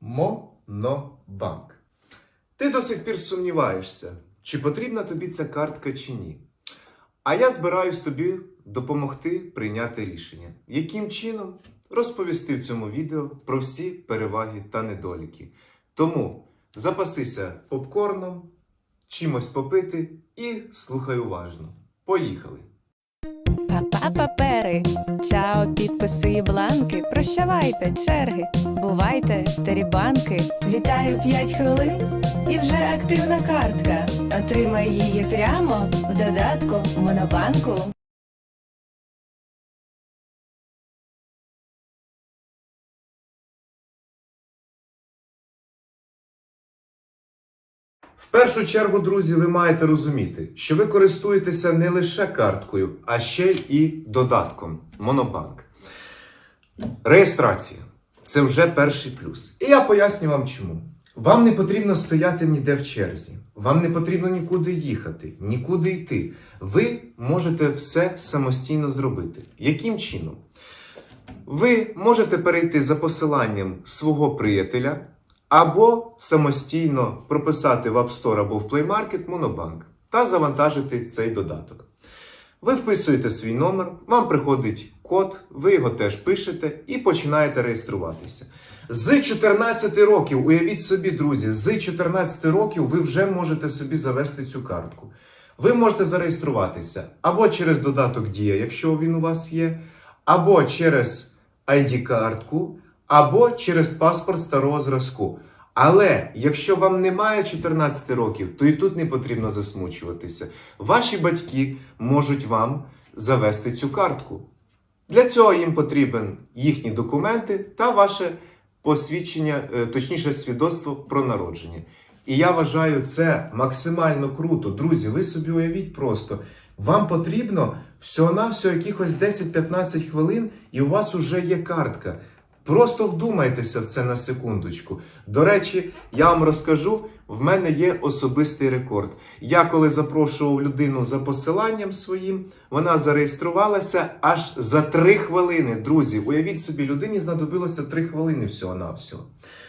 Монобанк. Ти до сих пір сумніваєшся, чи потрібна тобі ця картка чи ні. А я збираюсь тобі допомогти прийняти рішення. Яким чином розповісти в цьому відео про всі переваги та недоліки. Тому запасися попкорном, чимось попити і слухай уважно. Поїхали! Па-па папери, чао, підписи і бланки. Прощавайте, черги, бувайте, старі банки. Вітаю 5 хвилин і вже активна картка. Отримай її прямо в додатку Монобанку. Першу чергу, друзі, ви маєте розуміти, що ви користуєтеся не лише карткою, а ще і додатком Монобанк. Реєстрація це вже перший плюс. І я поясню вам чому. Вам не потрібно стояти ніде в черзі, вам не потрібно нікуди їхати, нікуди йти. Ви можете все самостійно зробити. Яким чином? Ви можете перейти за посиланням свого приятеля або самостійно прописати в App Store або в Play Market Монобанк та завантажити цей додаток. Ви вписуєте свій номер, вам приходить код, ви його теж пишете і починаєте реєструватися. З 14 років, уявіть собі, друзі, з 14 років ви вже можете собі завести цю картку. Ви можете зареєструватися або через додаток Дія, якщо він у вас є, або через ID-картку, або через паспорт старого зразку. Але якщо вам немає 14 років, то і тут не потрібно засмучуватися. Ваші батьки можуть вам завести цю картку. Для цього їм потрібен їхні документи та ваше посвідчення, е, точніше, свідоцтво про народження. І я вважаю це максимально круто. Друзі, ви собі уявіть просто. Вам потрібно всього-навсього якихось 10-15 хвилин, і у вас уже є картка. Просто вдумайтеся в це на секундочку. До речі, я вам розкажу, в мене є особистий рекорд. Я коли запрошував людину за посиланням своїм, вона зареєструвалася аж за 3 хвилини. Друзі, уявіть собі, людині знадобилося 3 хвилини всього-навсього.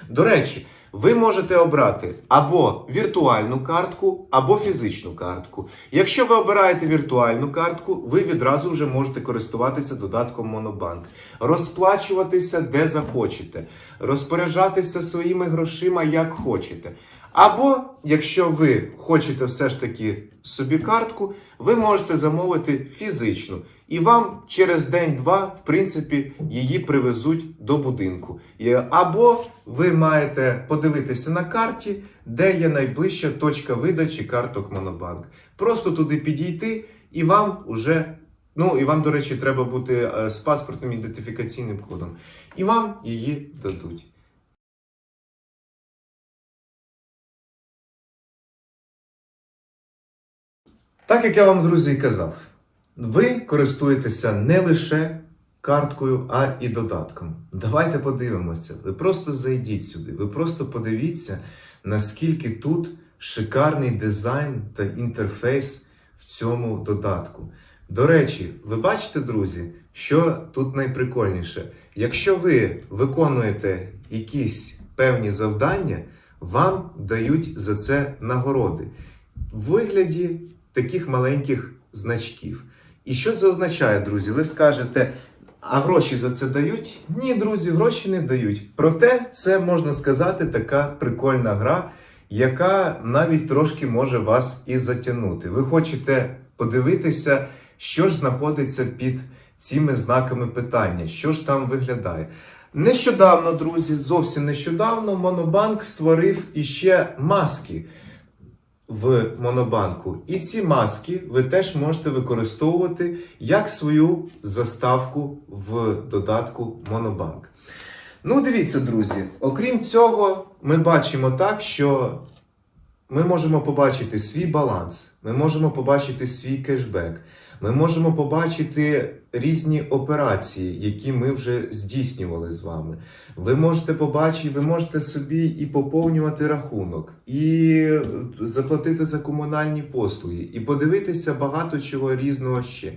До речі, ви можете обрати або віртуальну картку, або фізичну картку. Якщо ви обираєте віртуальну картку, ви відразу вже можете користуватися додатком Монобанк, розплачуватися де захочете, розпоряджатися своїми грошима як хочете. Або, якщо ви хочете все ж таки собі картку, ви можете замовити фізичну. І вам через день-два, в принципі, її привезуть до будинку. Або ви маєте подивитися на карті, де є найближча точка видачі карток Монобанк. Просто туди підійти, і вам уже, ну і вам, до речі, треба бути е, з паспортним ідентифікаційним кодом. І вам її дадуть. Так як я вам, друзі, казав, ви користуєтеся не лише карткою, а і додатком. Давайте подивимося. Ви просто зайдіть сюди, ви просто подивіться, наскільки тут шикарний дизайн та інтерфейс в цьому додатку. До речі, ви бачите, друзі, що тут найприкольніше? Якщо ви виконуєте якісь певні завдання, вам дають за це нагороди в вигляді таких маленьких значків. І що це означає, друзі? Ви скажете, а гроші за це дають? Ні, друзі, гроші не дають. Проте це можна сказати така прикольна гра, яка навіть трошки може вас і затягнути. Ви хочете подивитися, що ж знаходиться під цими знаками питання, що ж там виглядає. Нещодавно, друзі, зовсім нещодавно Монобанк створив іще маски в Монобанку. І ці маски ви теж можете використовувати як свою заставку в додатку Монобанк. Ну, дивіться, друзі, окрім цього, ми бачимо так, що ми можемо побачити свій баланс, ми можемо побачити свій кешбек, ми можемо побачити різні операції, які ми вже здійснювали з вами. Ви можете побачити, ви можете собі і поповнювати рахунок, і заплатити за комунальні послуги, і подивитися багато чого різного ще.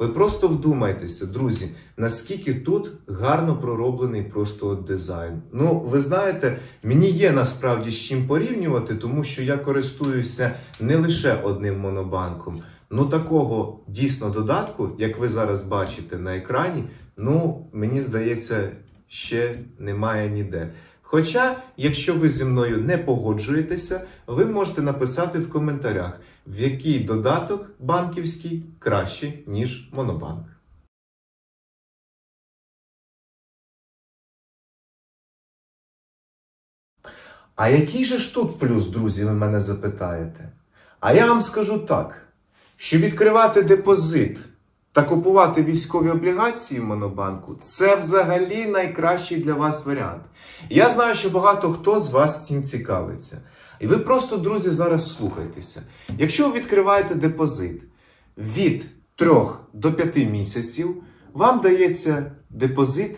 Ви просто вдумайтеся, друзі, наскільки тут гарно пророблений просто дизайн. Ну, ви знаєте, мені є насправді з чим порівнювати, тому що я користуюся не лише одним монобанком. Ну, такого дійсно додатку, як ви зараз бачите на екрані, ну, мені здається, ще немає ніде. Хоча, якщо ви зі мною не погоджуєтеся, ви можете написати в коментарях, в який додаток банківський краще, ніж Монобанк. А який же ж тут плюс, друзі, ви мене запитаєте? А я вам скажу так: що відкривати депозит та купувати військові облігації в Монобанку це взагалі найкращий для вас варіант. Я знаю, що багато хто з вас цим цікавиться. І ви просто, друзі, зараз вслухайтеся. Якщо ви відкриваєте депозит від 3 до 5 місяців, вам дається депозит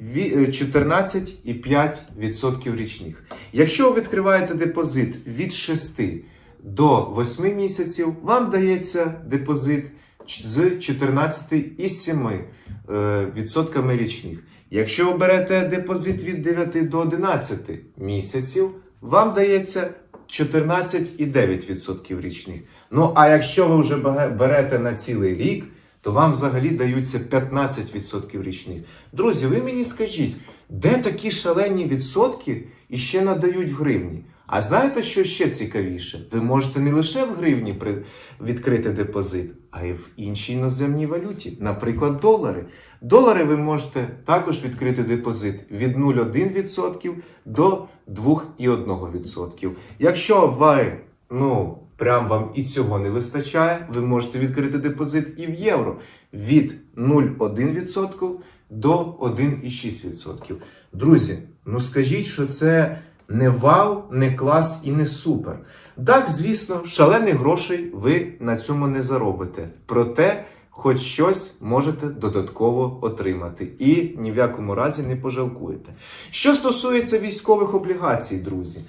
е, 14,5% річних. Якщо ви відкриваєте депозит від 6 до 8 місяців, вам дається депозит з 14,7% е, річних. Якщо ви берете депозит від 9 до 11 місяців, вам дається 14,9% річних. Ну а якщо ви вже берете на цілий рік, то вам взагалі даються 15% річних. Друзі, ви мені скажіть, де такі шалені відсотки і ще надають в гривні? А знаєте, що ще цікавіше? Ви можете не лише в гривні відкрити депозит, а й в іншій іноземній валюті, наприклад, долари. Долари ви можете також відкрити депозит від 0,1% до 2,1%. Якщо ви, ну, прям вам і цього не вистачає, ви можете відкрити депозит і в євро від 0,1% до 1,6%. Друзі, ну скажіть, що це не вау, не клас і не супер. Так, звісно, шалених грошей ви на цьому не заробите. Проте, хоч щось можете додатково отримати і ні в якому разі не пожалкуєте. Що стосується військових облігацій, друзі.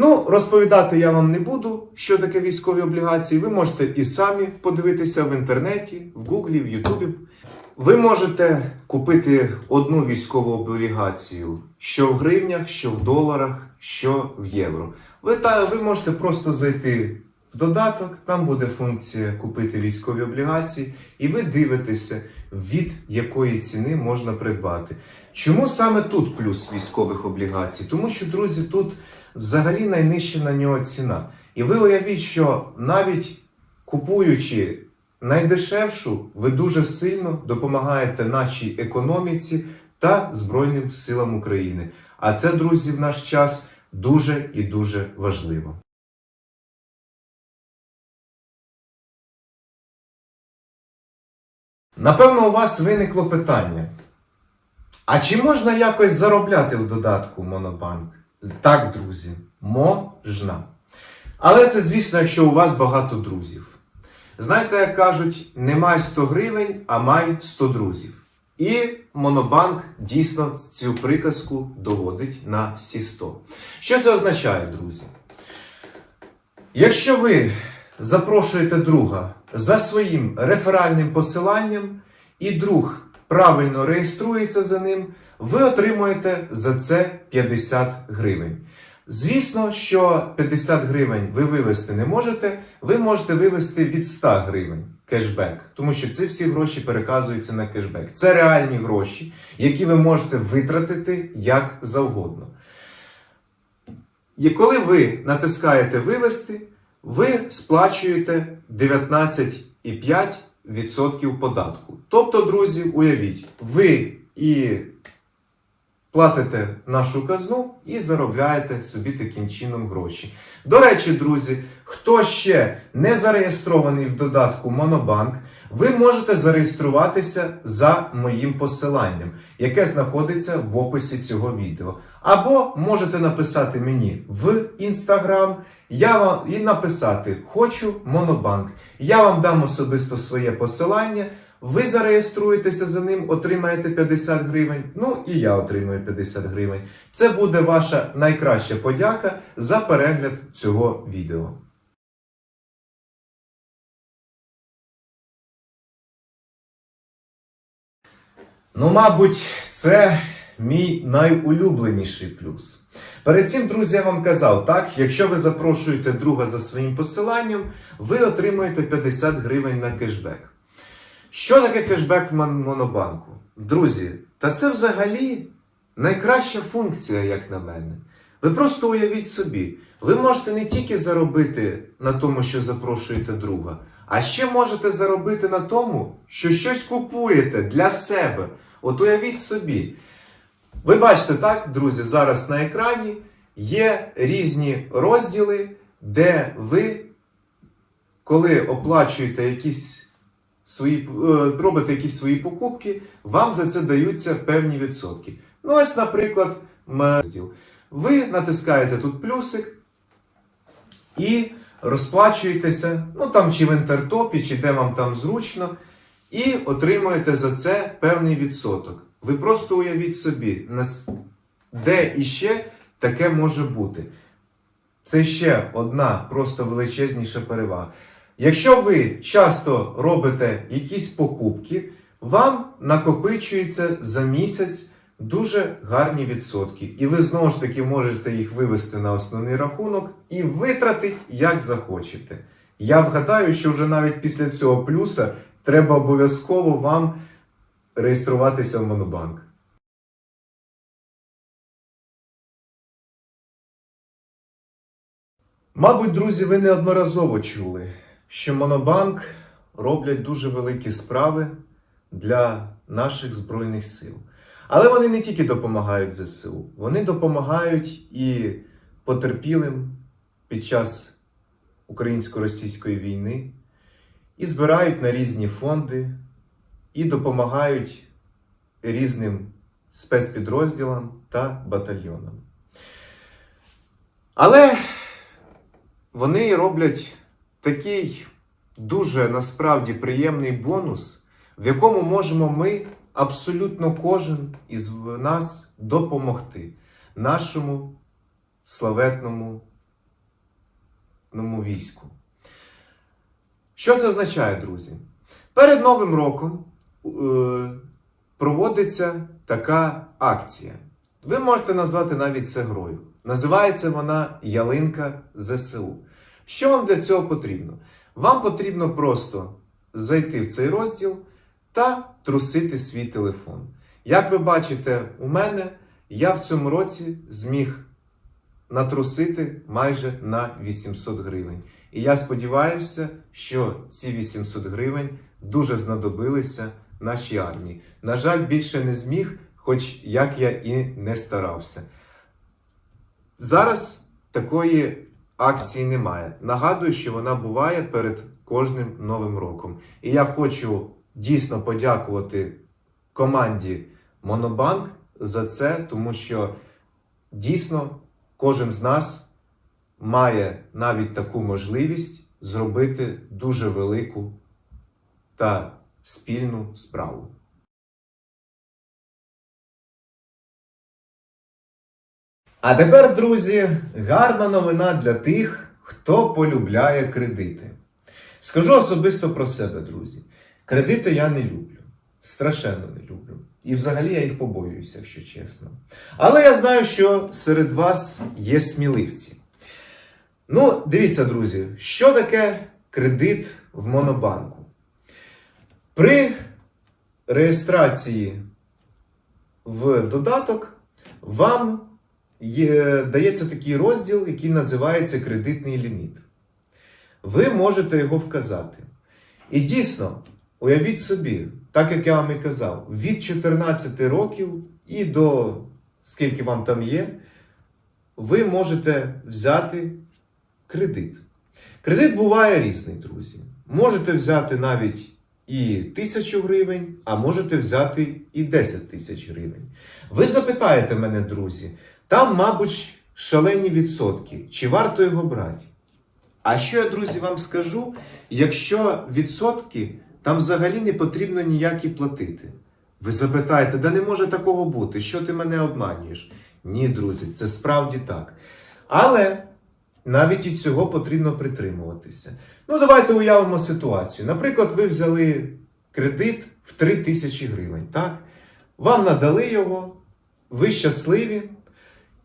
Ну, розповідати я вам не буду, що таке військові облігації. Ви можете і самі подивитися в інтернеті, в Гуглі, в Ютубі. Ви можете купити одну військову облігацію що в гривнях, що в доларах, що в євро. Ви, та, ви можете просто зайти в додаток, там буде функція купити військові облігації, і ви дивитеся, від якої ціни можна придбати. Чому саме тут плюс військових облігацій? Тому що, друзі, тут взагалі найнижча на нього ціна. І ви уявіть, що навіть купуючи найдешевшу, ви дуже сильно допомагаєте нашій економіці та Збройним силам України. А це, друзі, в наш час дуже і дуже важливо. Напевно, у вас виникло питання. А чи можна якось заробляти в додатку Монобанк? Так, друзі, можна. Але це, звісно, якщо у вас багато друзів. Знаєте, як кажуть, не май 100 гривень, а май 100 друзів. І Монобанк дійсно цю приказку доводить на всі 100. Що це означає, друзі? Якщо ви запрошуєте друга за своїм реферальним посиланням, і друг правильно реєструється за ним, ви отримуєте за це 50 гривень. Звісно, що 50 гривень ви вивести не можете, ви можете вивести від 100 гривень кешбек, тому що ці всі гроші переказуються на кешбек. Це реальні гроші, які ви можете витратити як завгодно. І коли ви натискаєте вивести, ви сплачуєте 19,5% податку. Тобто, друзі, уявіть, ви і платите нашу казну і заробляєте собі таким чином гроші. До речі, друзі, хто ще не зареєстрований в додатку Монобанк, ви можете зареєструватися за моїм посиланням, яке знаходиться в описі цього відео. Або можете написати мені в інстаграм і написати Хочу Монобанк. Я вам дам особисто своє посилання. Ви зареєструєтеся за ним, отримаєте 50 гривень. Ну і я отримую 50 гривень. Це буде ваша найкраща подяка за перегляд цього відео. Ну, мабуть, це мій найулюбленіший плюс. Перед цим, друзі, я вам казав, так, якщо ви запрошуєте друга за своїм посиланням, ви отримуєте 50 гривень на кешбек. Що таке кешбек в Монобанку? Друзі, та це взагалі найкраща функція, як на мене. Ви просто уявіть собі, ви можете не тільки заробити на тому, що запрошуєте друга, а ще можете заробити на тому, що щось купуєте для себе. От уявіть собі. Ви бачите, так, друзі, зараз на екрані є різні розділи, де ви, коли оплачуєте якісь свої, е, робите якісь свої покупки, вам за це даються певні відсотки. Ну, ось, наприклад, Ви натискаєте тут плюсик і розплачуєтеся, ну там чи в інтертопі, чи де вам там зручно, і отримуєте за це певний відсоток. Ви просто уявіть собі, де іще таке може бути. Це ще одна просто величезніша перевага. Якщо ви часто робите якісь покупки, вам накопичується за місяць дуже гарні відсотки. І ви знову ж таки можете їх вивести на основний рахунок і витратити як захочете. Я вгадаю, що вже навіть після цього плюса треба обов'язково вам реєструватися в Монобанк. Мабуть, друзі, ви неодноразово чули, що Монобанк роблять дуже великі справи для наших Збройних сил. Але вони не тільки допомагають ЗСУ, вони допомагають і потерпілим під час українсько-російської війни, і збирають на різні фонди, і допомагають різним спецпідрозділам та батальйонам. Але вони роблять такий дуже насправді приємний бонус, в якому можемо ми, абсолютно кожен із нас, допомогти нашому славетному війську. Що це означає, друзі? Перед Новим роком е, проводиться така акція. Ви можете назвати навіть це грою. Називається вона Ялинка ЗСУ. Що вам для цього потрібно? Вам потрібно просто зайти в цей розділ та трусити свій телефон. Як ви бачите, у мене я в цьому році зміг натрусити майже на 800 гривень. І я сподіваюся, що ці 800 гривень дуже знадобилися нашій армії. На жаль, більше не зміг, хоч як я і не старався. Зараз такої акції немає. Нагадую, що вона буває перед кожним новим роком. І я хочу дійсно подякувати команді Монобанк за це, тому що дійсно кожен з нас має навіть таку можливість зробити дуже велику та спільну справу. А тепер, друзі, гарна новина для тих, хто полюбляє кредити. Скажу особисто про себе, друзі. Кредити я не люблю. Страшенно не люблю. І взагалі я їх побоююся, якщо чесно. Але я знаю, що серед вас є сміливці. Ну, дивіться, друзі, що таке кредит в Монобанку? При реєстрації в додаток вам є, дається такий розділ, який називається кредитний ліміт. Ви можете його вказати. І дійсно, уявіть собі, так як я вам і казав, від 14 років і до скільки вам там є, ви можете взяти кредит. Кредит буває різний, друзі. Можете взяти навіть і тисячу гривень, а можете взяти і 10 тисяч гривень. Ви запитаєте мене, друзі, там, мабуть, шалені відсотки. Чи варто його брати? А що я, друзі, вам скажу, якщо відсотки там взагалі не потрібно ніякі платити? Ви запитаєте, да не може такого бути, що ти мене обманюєш? Ні, друзі, це справді так. Але навіть і цього потрібно притримуватися. Ну, давайте уявимо ситуацію. Наприклад, ви взяли кредит в 3 тисячі гривень, так? вам надали його, ви щасливі,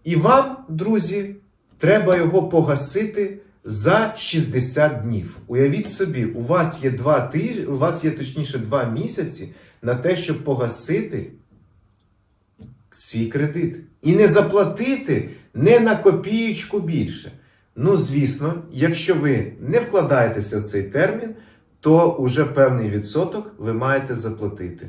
і вам, друзі, треба його погасити за 60 днів. Уявіть собі, у вас є два тижні, у вас є точніше два місяці на те, щоб погасити свій кредит. І не заплатити не на копієчку більше. Ну, звісно, якщо ви не вкладаєтеся в цей термін, то уже певний відсоток ви маєте заплатити.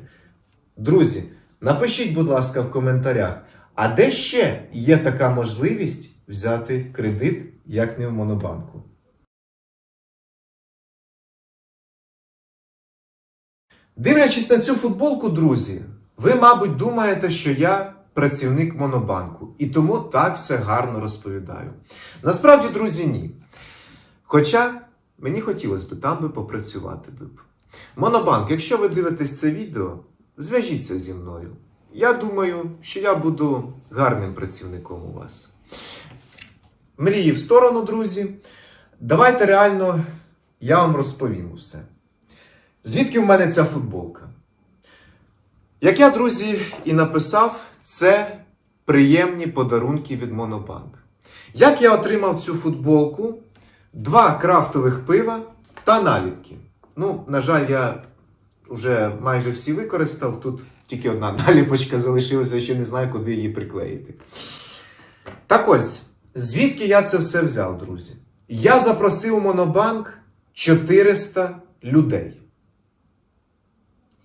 Друзі, напишіть, будь ласка, в коментарях, а де ще є така можливість взяти кредит, як не в Монобанку? Дивлячись на цю футболку, друзі, ви, мабуть, думаєте, що я працівник Монобанку, і тому так все гарно розповідаю. Насправді, друзі, ні. Хоча мені хотілося б там би попрацювати б. Монобанк, якщо ви дивитесь це відео, зв'яжіться зі мною. Я думаю, що я буду гарним працівником у вас. Мрії в сторону, друзі. Давайте реально я вам розповім усе. Звідки в мене ця футболка? Як я, друзі, і написав, це приємні подарунки від Монобанк. Як я отримав цю футболку, два крафтових пива та наліпки. Ну, на жаль, я вже майже всі використав. Тут тільки одна наліпочка залишилася, ще не знаю, куди її приклеїти. Так ось, звідки я це все взяв, друзі? Я запросив у Монобанк 400 людей.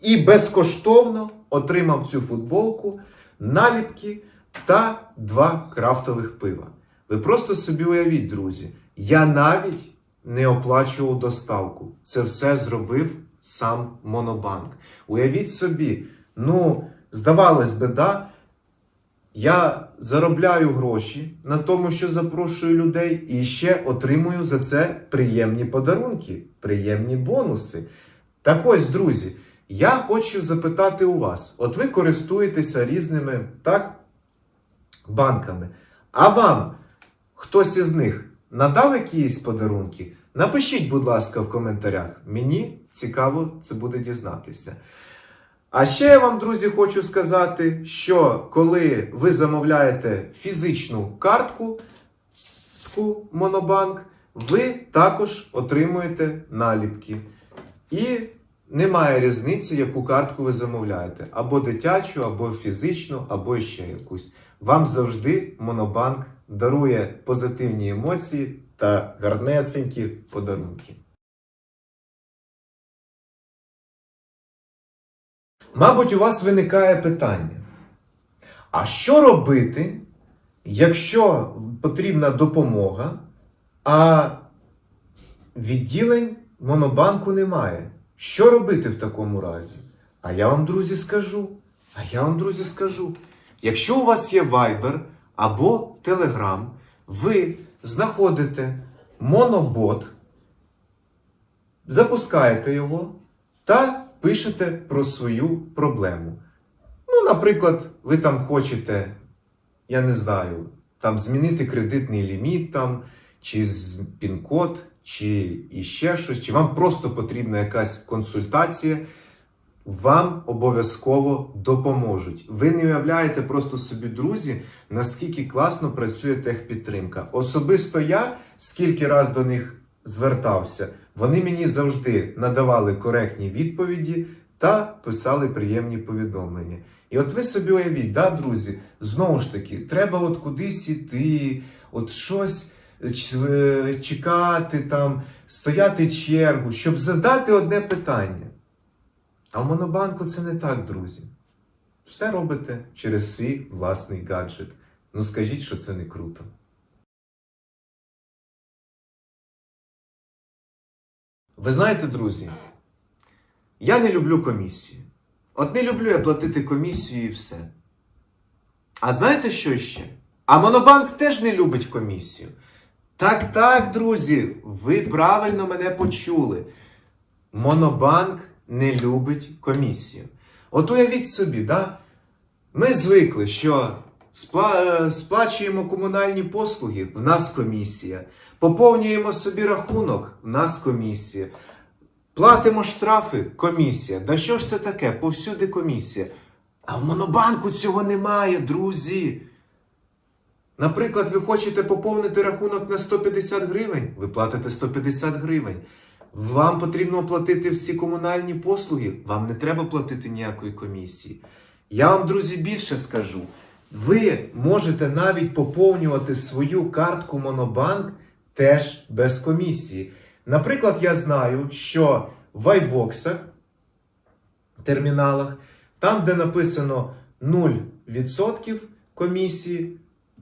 І безкоштовно отримав цю футболку, наліпки та два крафтових пива. Ви просто собі уявіть, друзі, я навіть не оплачував доставку. Це все зробив сам Монобанк. Уявіть собі, ну, здавалось би, да, я заробляю гроші на тому, що запрошую людей, і ще отримую за це приємні подарунки, приємні бонуси. Так ось, друзі, я хочу запитати у вас: от ви користуєтеся різними так, банками, а вам хтось із них надав якісь подарунки? Напишіть, будь ласка, в коментарях. Мені цікаво це буде дізнатися. А ще я вам, друзі, хочу сказати, що коли ви замовляєте фізичну картку Монобанк, ви також отримуєте наліпки. І немає різниці, яку картку ви замовляєте: або дитячу, або фізичну, або ще якусь. Вам завжди Монобанк дарує позитивні емоції та гарнесенькі подарунки. Мабуть, у вас виникає питання: а що робити, якщо потрібна допомога, а відділень Монобанку немає? Що робити в такому разі? А я вам, друзі, скажу. А я вам, друзі, скажу. Якщо у вас є Viber або Telegram, ви знаходите монобот, запускаєте його та пишете про свою проблему. Ну, наприклад, ви там хочете, я не знаю, там змінити кредитний ліміт, там, чи пін-код, чи іще щось, чи вам просто потрібна якась консультація, вам обов'язково допоможуть. Ви не уявляєте просто собі, друзі, наскільки класно працює техпідтримка. Особисто я скільки раз до них звертався, вони мені завжди надавали коректні відповіді та писали приємні повідомлення. І от ви собі уявіть, да, друзі, знову ж таки, треба от кудись іти, от щось е, чекати там, стояти чергу, щоб задати одне питання. А в Монобанку це не так, друзі. Все робите через свій власний гаджет. Ну скажіть, що це не круто. Ви знаєте, друзі, я не люблю комісію. От не люблю я платити комісію і все. А знаєте що ще? А Монобанк теж не любить комісію. Так, так, друзі, ви правильно мене почули. Монобанк не любить комісію. От уявіть собі, да? ми звикли, що спла- е, сплачуємо комунальні послуги, в нас комісія. Поповнюємо собі рахунок, в нас комісія. Платимо штрафи, комісія. Да що ж це таке? Повсюди комісія. А в Монобанку цього немає, друзі. Наприклад, ви хочете поповнити рахунок на 150 гривень, ви платите 150 гривень. Вам потрібно оплатити всі комунальні послуги, вам не треба платити ніякої комісії. Я вам, друзі, більше скажу. Ви можете навіть поповнювати свою картку Монобанк теж без комісії. Наприклад, я знаю, що в айбоксах, терміналах, там, де написано 0% комісії,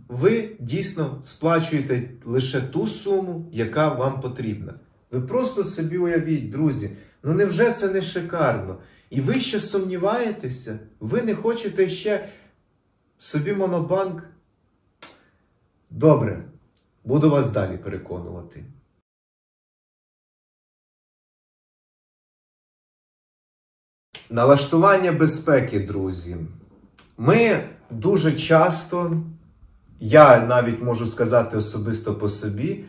ви дійсно сплачуєте лише ту суму, яка вам потрібна. Ви просто собі уявіть, друзі, ну невже це не шикарно? І ви ще сумніваєтеся? Ви не хочете ще собі монобанк? Добре, буду вас далі переконувати. Налаштування безпеки, друзі. Ми дуже часто, я навіть можу сказати особисто по собі,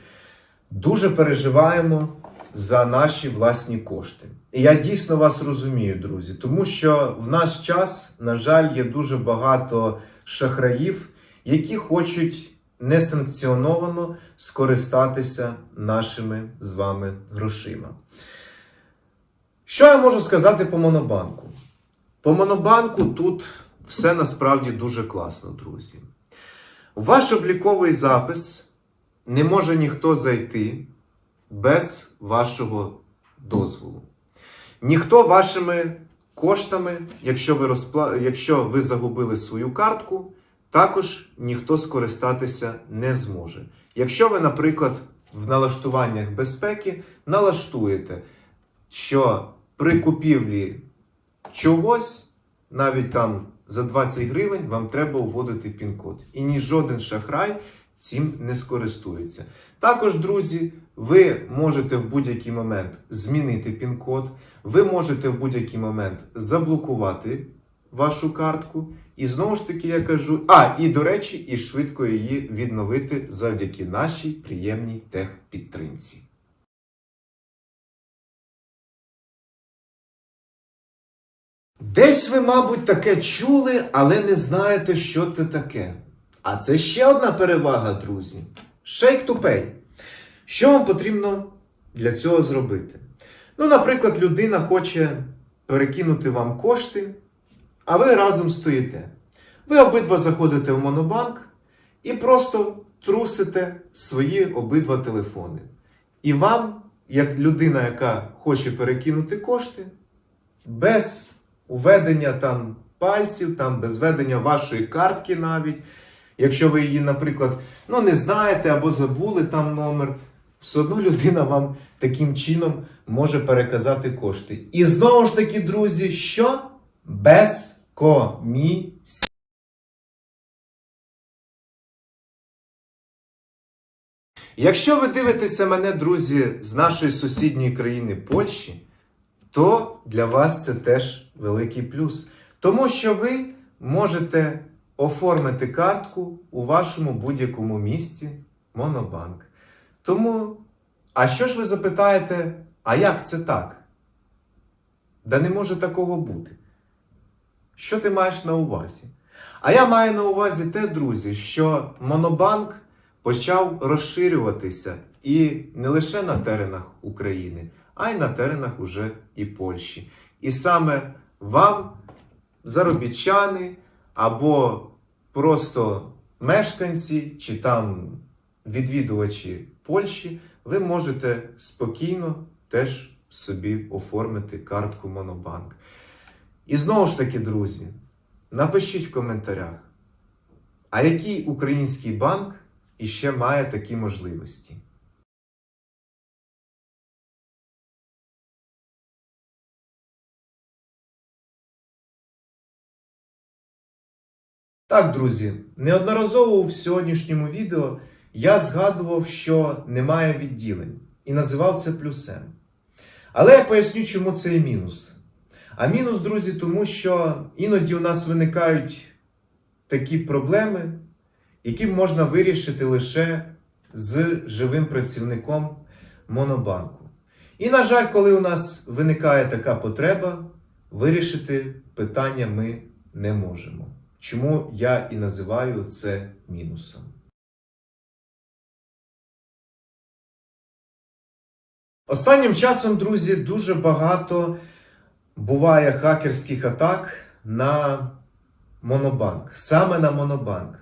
дуже переживаємо за наші власні кошти. І я дійсно вас розумію, друзі, тому що в наш час, на жаль, є дуже багато шахраїв, які хочуть несанкціоновано скористатися нашими з вами грошима. Що я можу сказати по Монобанку? По Монобанку тут все насправді дуже класно, друзі. Ваш обліковий запис не може ніхто зайти без вашого дозволу. Ніхто вашими коштами, якщо ви, розпла... якщо ви загубили свою картку, також ніхто скористатися не зможе. Якщо ви, наприклад, в налаштуваннях безпеки налаштуєте, що при купівлі чогось, навіть там за 20 гривень, вам треба вводити пін-код. І ні жоден шахрай цим не скористується. Також, друзі, ви можете в будь-який момент змінити пін-код, ви можете в будь-який момент заблокувати вашу картку. І знову ж таки я кажу, а, і до речі, і швидко її відновити завдяки нашій приємній техпідтримці. Десь ви, мабуть, таке чули, але не знаєте, що це таке. А це ще одна перевага, друзі. Shake to pay. Що вам потрібно для цього зробити? Ну, наприклад, людина хоче перекинути вам кошти, а ви разом стоїте. Ви обидва заходите в монобанк і просто трусите свої обидва телефони. І вам, як людина, яка хоче перекинути кошти, без введення там пальців, там без введення вашої картки навіть. Якщо ви її, наприклад, ну не знаєте або забули там номер, все одно людина вам таким чином може переказати кошти. І знову ж таки, друзі, що? Без комісії. Якщо ви дивитеся мене, друзі, з нашої сусідньої країни Польщі, то для вас це теж великий плюс. Тому що ви можете оформити картку у вашому будь-якому місці Монобанк. Тому, а що ж ви запитаєте, а як це так? Да не може такого бути. Що ти маєш на увазі? А я маю на увазі те, друзі, що Монобанк почав розширюватися і не лише на теренах України, а й на теренах уже і Польщі. І саме вам, заробітчани або просто мешканці чи там відвідувачі Польщі, ви можете спокійно теж собі оформити картку Монобанк. І знову ж таки, друзі, напишіть в коментарях, а який український банк іще має такі можливості? Так, друзі, неодноразово в сьогоднішньому відео я згадував, що немає відділень і називав це плюсем. Але я поясню, чому це є мінус. А мінус, друзі, тому що іноді у нас виникають такі проблеми, які можна вирішити лише з живим працівником Монобанку. І, на жаль, коли у нас виникає така потреба, вирішити питання ми не можемо. Чому я і називаю це мінусом. Останнім часом, друзі, дуже багато буває хакерських атак на Монобанк, саме на Монобанк.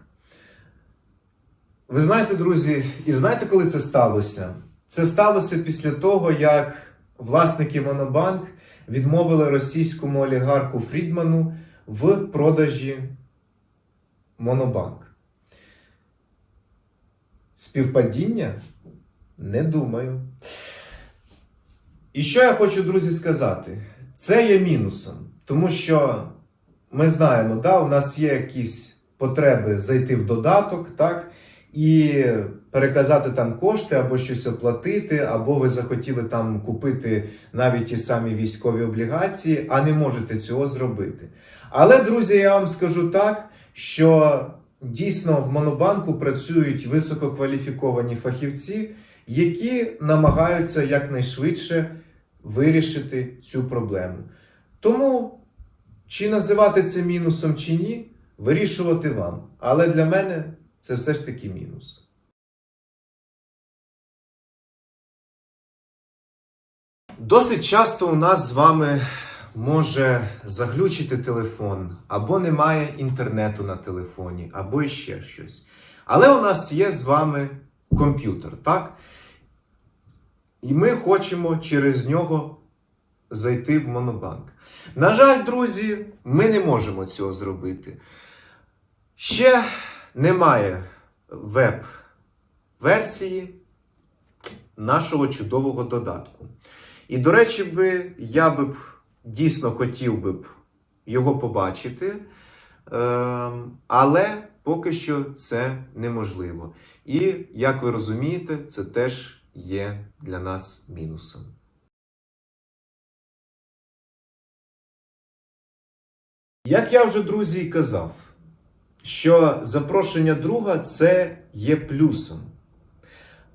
Ви знаєте, друзі, і знаєте, коли це сталося? Це сталося після того, як власники Монобанк відмовили російському олігарху Фрідману в продажі Монобанк. Співпадіння? Не думаю. І що я хочу, друзі, сказати? Це є мінусом, тому що ми знаємо, да, у нас є якісь потреби зайти в додаток, так, і переказати там кошти або щось оплатити, або ви захотіли там купити навіть ті самі військові облігації, а не можете цього зробити. Але, друзі, я вам скажу так, що дійсно в Монобанку працюють висококваліфіковані фахівці, які намагаються якнайшвидше вирішити цю проблему. Тому, чи називати це мінусом, чи ні, вирішувати вам. Але для мене це все ж таки мінус. Досить часто у нас з вами може заглючити телефон, або немає інтернету на телефоні, або ще щось. Але у нас є з вами комп'ютер, так? І ми хочемо через нього зайти в Монобанк. На жаль, друзі, ми не можемо цього зробити. Ще немає веб-версії нашого чудового додатку. І, до речі, би, я би дійсно хотів би його побачити, ем, але поки що це неможливо. І, як ви розумієте, це теж є для нас мінусом. Як я вже, друзі, і казав, що запрошення друга це є плюсом.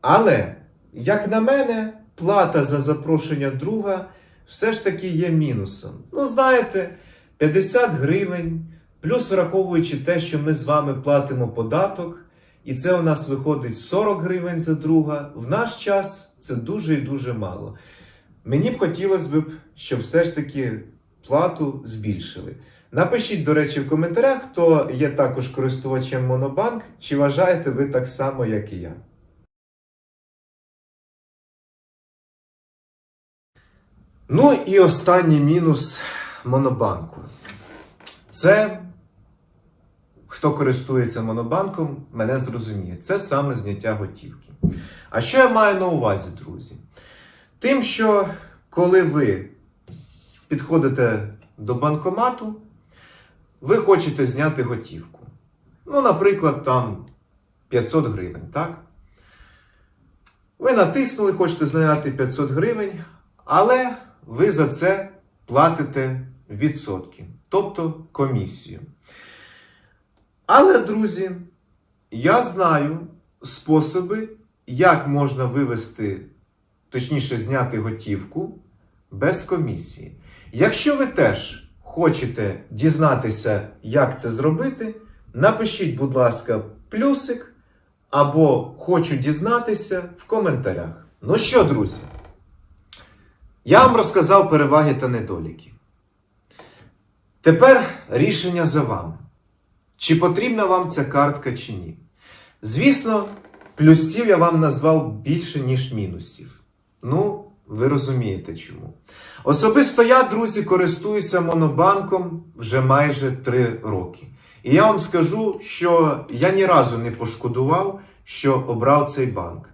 Але, як на мене, плата за запрошення друга все ж таки є мінусом. Ну, знаєте, 50 гривень, плюс враховуючи те, що ми з вами платимо податок, і це у нас виходить 40 гривень за друга. В наш час це дуже і дуже мало. Мені б хотілося б, щоб все ж таки плату збільшили. Напишіть, до речі, в коментарях, хто є також користувачем Монобанк, чи вважаєте ви так само, як і я. Ну і останній мінус Монобанку. Це, хто користується Монобанком, мене зрозуміє. Це саме зняття готівки. А що я маю на увазі, друзі? Тим, що коли ви підходите до банкомату, ви хочете зняти готівку. Ну, наприклад, там 500 гривень, так? Ви натиснули, хочете зняти 500 гривень, але ви за це платите відсотки, тобто комісію. Але, друзі, я знаю способи, як можна вивести, точніше, зняти готівку без комісії. Якщо ви теж хочете дізнатися, як це зробити, напишіть, будь ласка, плюсик або хочу дізнатися в коментарях. Ну що, друзі? Я вам розказав переваги та недоліки. Тепер рішення за вами. Чи потрібна вам ця картка, чи ні. Звісно, плюсів я вам назвав більше, ніж мінусів. Ну, ви розумієте чому. Особисто я, друзі, користуюся монобанком вже майже 3 роки. І я вам скажу, що я ні разу не пошкодував, що обрав цей банк.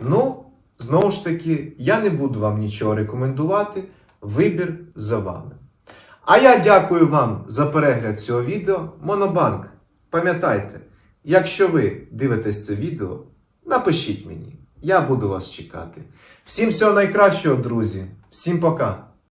Ну, знову ж таки, я не буду вам нічого рекомендувати. Вибір за вами. А я дякую вам за перегляд цього відео. Монобанк, пам'ятайте, якщо ви дивитесь це відео, напишіть мені. Я буду вас чекати. Всім всього найкращого, друзі. Всім пока!